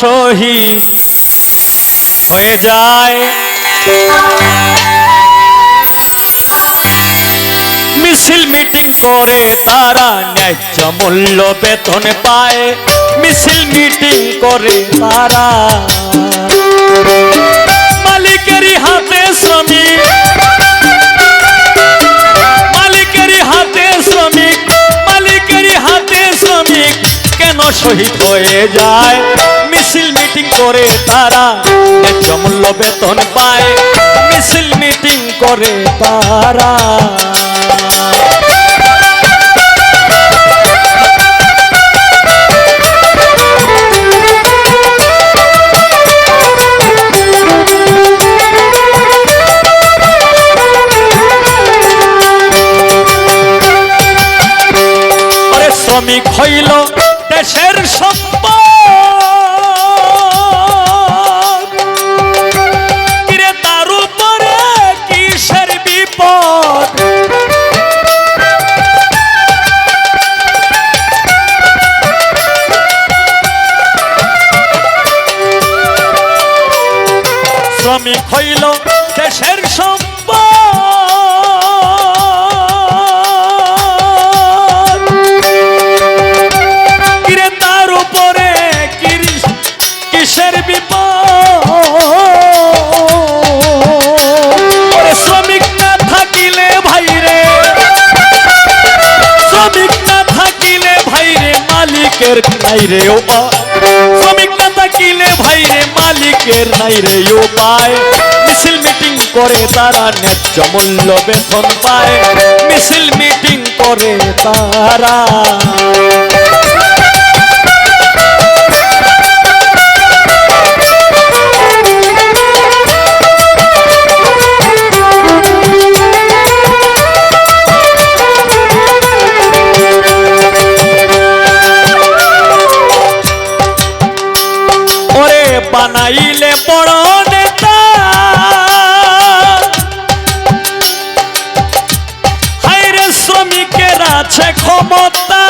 শহীদ হয়ে যায়। মিছিল মিটিং করে তারা ন্যায্য মূল্য বেতন পায়। মিছিল মিটিং করে তারা মালিকেরই হাতে শ্রমিক। মালিকেরই হাতে শ্রমিক মালিকেরই হাতে শ্রমিক কেন শহীদ হয়ে যায়? মিছিল মিটিং করে তারা। ন্যায্য মূল্য বেতন পায়, মিছিল মিটিং করে তারা। শ্রমিক হইল দেশের সম্পদ মালিকের নাই রে ও শ্রমিক না মালিকের নাই রে উপায় মিছিল মিটিং করে তারা ন্যায্য মূল্য পায়। মিছিল মিটিং করে তারা আছে ক্ষমতা।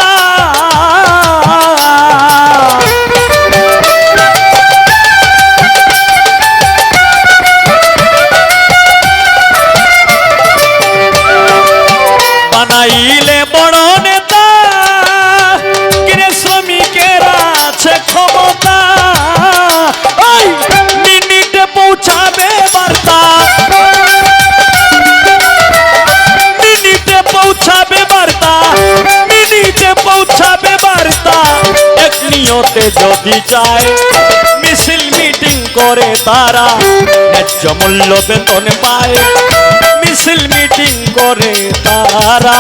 বানাইলে বড় যদি চায় মিছিল মিটিং করে তারা। ন্যায্য মূল্য বেতন পায় মিছিল মিটিং করে তারা।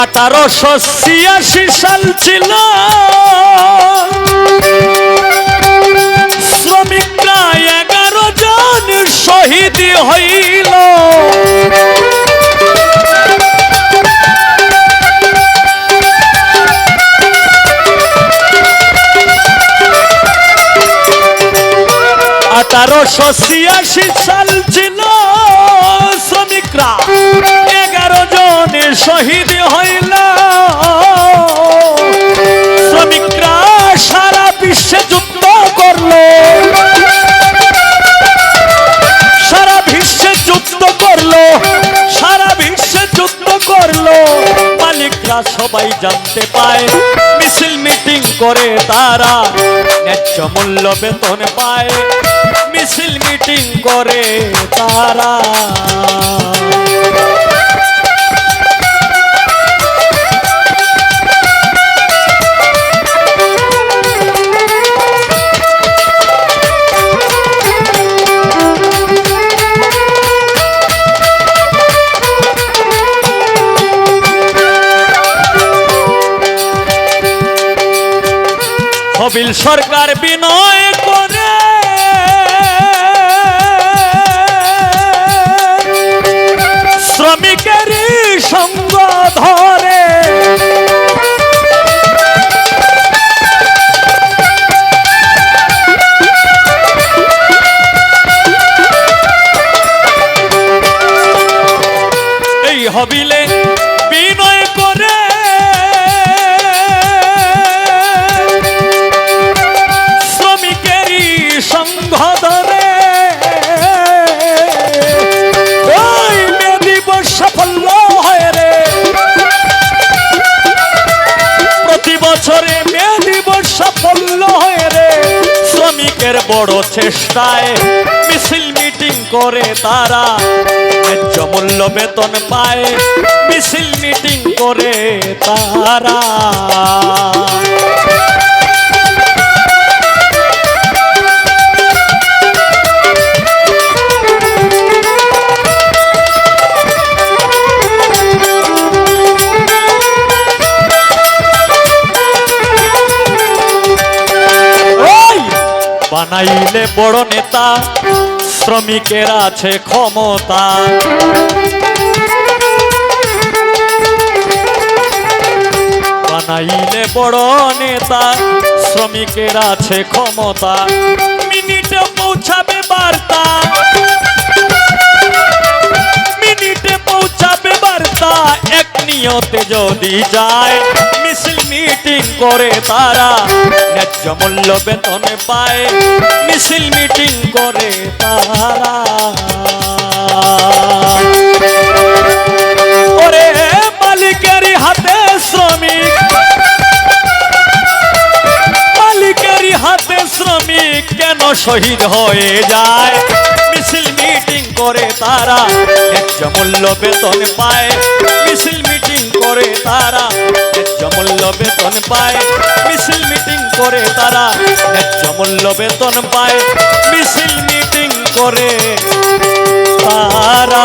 আঠারোশো ছিয়াশি সাল ছিল। শ্রমিকরা এগারো জন শহীদ হইল। আঠারোশো ছিয়াশি সাল ছিল। শ্রমিকরা এগারো জন শহীদ হইল। শ্রমিকরা সারা বিশ্বে যুদ্ধ করল। সারা বিশ্বে যুদ্ধ করল, সারা বিশ্বে যুদ্ধ করল। মালিকরা সবাই জানতে পায়, মিছিল মিটিং করে তারা ন্যায্য মূল্য বেতন পায়। মিছিল মিটিং করে তারা। সরকার বিনয় করে শ্রমিকের বড় চেষ্টায় মিছিল মিটিং করে তারা, ন্যায্য মূল্য বেতন পায়, মিছিল মিটিং করে তারা। বানাইলে বড় নেতা, শ্রমিকের আছে ক্ষমতা। বানাইলে বড় নেতা, শ্রমিকের আছে ক্ষমতা। মিনিটে পৌঁছাবে বার্তা। মিনিটে পৌঁছাবে বার্তা, এক নিয়তে যদি যায় মিছিল মিটিং করে তারা। ন্যায্য মূল্য বেতন পায়, মিছিল মিটিং করে তারা। হাতে শ্রমিক কেন শহীদ হয়ে যায়? মিছিল মিটিং করে তারা, ন্যায্য মূল্য বেতন পায়, মিছিল মিটিং করে তারা। বেতন পায়। মিছিল মিটিং করে তারা ন্যায্য মূল্য বেতন পায়। মিছিল মিটিং করে তারা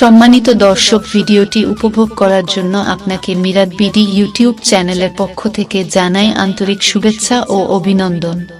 সম্মানিত দর্শক, ভিডিওটি উপভোগ করার জন্য আপনাকে মিরাদ বিডি ইউটিউব চ্যানেলের পক্ষ থেকে জানাই আন্তরিক শুভেচ্ছা ও অভিনন্দন।